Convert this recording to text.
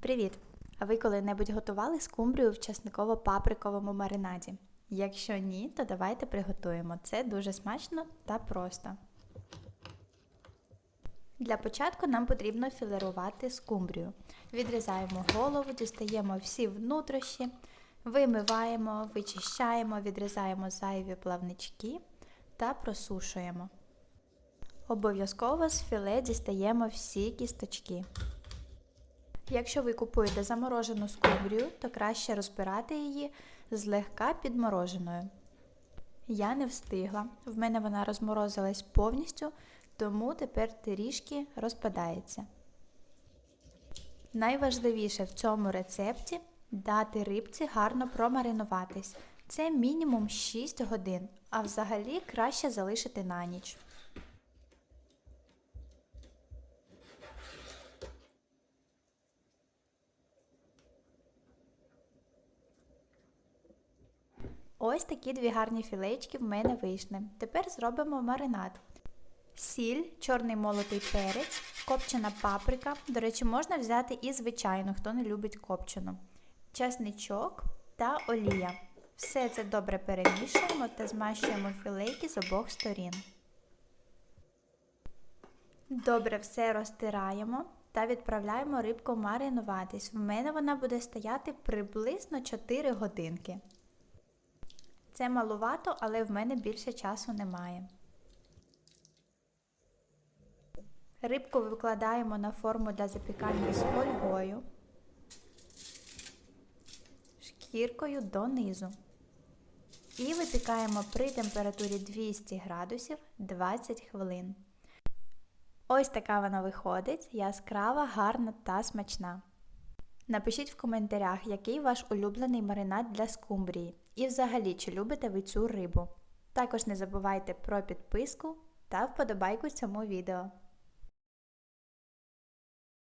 Привіт! А ви коли-небудь готували скумбрію в часниково-паприковому маринаді? Якщо ні, то давайте приготуємо. Це дуже смачно та просто. Для початку нам потрібно філерувати скумбрію. Відрізаємо голову, дістаємо всі внутрішні, вимиваємо, вичищаємо, відрізаємо зайві плавнички та просушуємо. Обов'язково з філе дістаємо всі кісточки. Якщо ви купуєте заморожену скумбрію, то краще розбирати її злегка підмороженою. Я не встигла, в мене вона розморозилась повністю, тому тепер трішки розпадається. Найважливіше в цьому рецепті дати рибці гарно промаринуватись. Це мінімум 6 годин, а взагалі краще залишити на ніч. Ось такі дві гарні філеєчки в мене вийшли. Тепер зробимо маринад. Сіль, чорний молотий перець, копчена паприка. До речі, можна взяти і звичайну, хто не любить копчену, часничок та олія. Все це добре перемішуємо та змащуємо філейки з обох сторін. Добре все розтираємо та відправляємо рибку маринуватись. В мене вона буде стояти приблизно 4 годинки. Це малувато, але в мене більше часу немає. Рибку викладаємо на форму для запікання з фольгою, шкіркою донизу. І випікаємо при температурі 200 градусів 20 хвилин. Ось така вона виходить, яскрава, гарна та смачна. Напишіть в коментарях, який ваш улюблений маринад для скумбрії. І взагалі, чи любите ви цю рибу. Також не забувайте про підписку та вподобайку цьому відео.